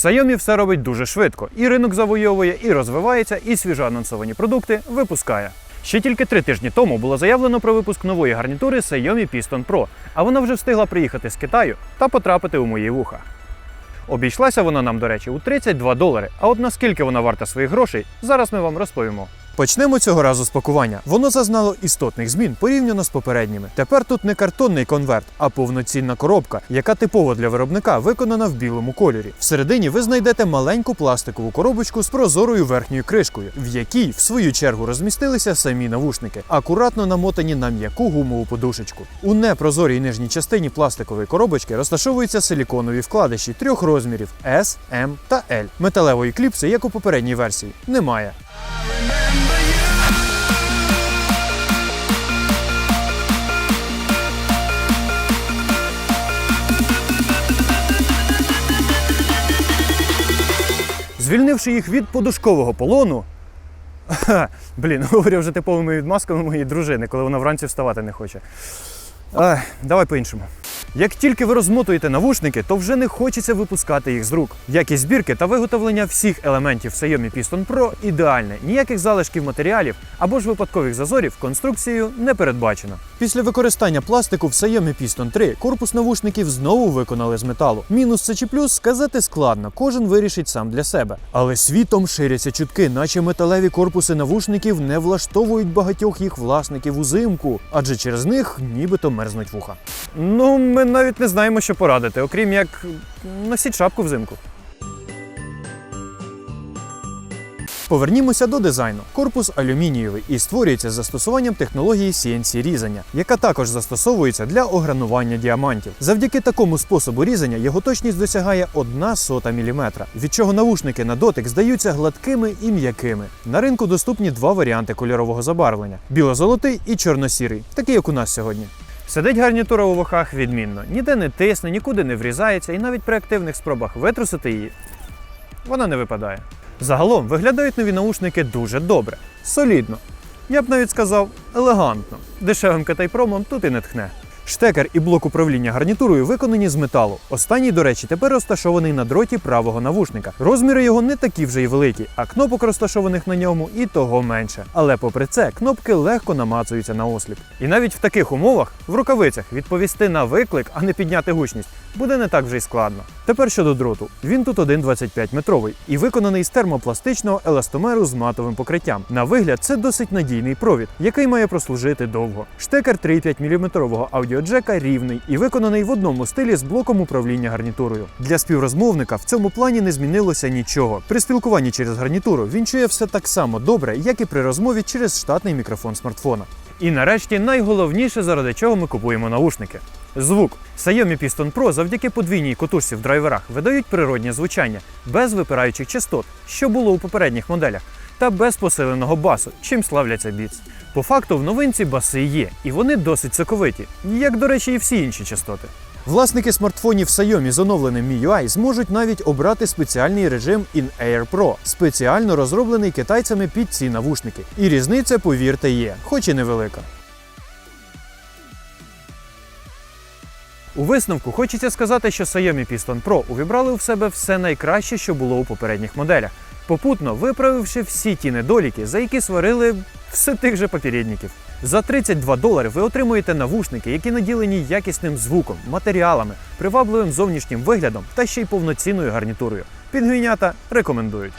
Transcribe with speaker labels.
Speaker 1: Xiaomi все робить дуже швидко, і ринок завойовує, і розвивається, і свіжо анонсовані продукти випускає. Ще тільки три тижні тому було заявлено про випуск нової гарнітури Xiaomi Piston Pro, а вона вже встигла приїхати з Китаю та потрапити у мої вуха. Обійшлася вона нам, до речі, у 32 долари. А от наскільки вона варта своїх грошей, зараз ми вам розповімо. Почнемо цього разу з пакування. Воно зазнало істотних змін порівняно з попередніми. Тепер тут не картонний конверт, а повноцінна коробка, яка типово для виробника виконана в білому кольорі. Всередині ви знайдете маленьку пластикову коробочку з прозорою верхньою кришкою, в якій, в свою чергу, розмістилися самі навушники, акуратно намотані на м'яку гумову подушечку. У непрозорій нижній частині пластикової коробочки розташовуються силіконові вкладиші трьох розмірів S, M та L. Металевої кліпси, як у попередній версії, немає. Звільнивши їх від подушкового полону. Блін, говорю вже типовими відмазками моєї дружини, коли вона вранці вставати не хоче. Ай, давай по-іншому. Як тільки ви розмотуєте навушники, то вже не хочеться випускати їх з рук. Якість збірки та виготовлення всіх елементів Xiaomi Piston Pro ідеальне. Ніяких залишків матеріалів або ж випадкових зазорів конструкцією не передбачено. Після використання пластику в Xiaomi Piston 3 корпус навушників знову виконали з металу. Мінус це чи плюс сказати складно, кожен вирішить сам для себе. Але світом ширяться чутки, наче металеві корпуси навушників не влаштовують багатьох їх власників узимку, адже через них нібито мерзнуть вуха. Ну, ми навіть не знаємо, що порадити, окрім як носіть шапку взимку. Повернімося до дизайну. Корпус алюмінієвий і створюється з застосуванням технології CNC різання, яка також застосовується для огранування діамантів. Завдяки такому способу різання його точність досягає 1 сота міліметра, від чого навушники на дотик здаються гладкими і м'якими. На ринку доступні два варіанти кольорового забарвлення: біло-золотий і чорно-сірий, такий як у нас сьогодні. Сидить гарнітура у вухах відмінно, ніде не тисне, нікуди не врізається, і навіть при активних спробах витрусити її вона не випадає. Загалом виглядають нові наушники дуже добре, солідно. Я б навіть сказав елегантно. Дешевим катайпромом тут і не тхне. Штекер і блок управління гарнітурою виконані з металу. Останній, до речі, тепер розташований на дроті правого навушника. Розміри його не такі вже й великі, а кнопок, розташованих на ньому, і того менше. Але попри це, кнопки легко намацуються на осліп. І навіть в таких умовах, в рукавицях, відповісти на виклик, а не підняти гучність, буде не так вже й складно. Тепер щодо дроту. Він тут 1,25 метровий і виконаний з термопластичного еластомеру з матовим покриттям. На вигляд, це досить надійний провід, який має прослужити довго. Штекер 3,5 мм аудіоджека рівний і виконаний в одному стилі з блоком управління гарнітурою. Для співрозмовника в цьому плані не змінилося нічого. При спілкуванні через гарнітуру він чує все так само добре, як і при розмові через штатний мікрофон смартфона. І нарешті найголовніше, заради чого ми купуємо наушники. Звук. Xiaomi Piston Pro завдяки подвійній котушці в драйверах видають природнє звучання без випираючих частот, що було у попередніх моделях, та без посиленого басу, чим славляться Beats. По факту в новинці баси є, і вони досить соковиті, як, до речі, і всі інші частоти. Власники смартфонів Xiaomi з оновленим MIUI зможуть навіть обрати спеціальний режим In-Air Pro, спеціально розроблений китайцями під ці навушники. І різниця, повірте, є, хоч і невелика. У висновку хочеться сказати, що Xiaomi Piston Pro увібрали в себе все найкраще, що було у попередніх моделях, попутно виправивши всі ті недоліки, за які сварили все тих же попередників. За 32 долари ви отримуєте навушники, які наділені якісним звуком, матеріалами, привабливим зовнішнім виглядом та ще й повноцінною гарнітурою. Пінгвінята рекомендують.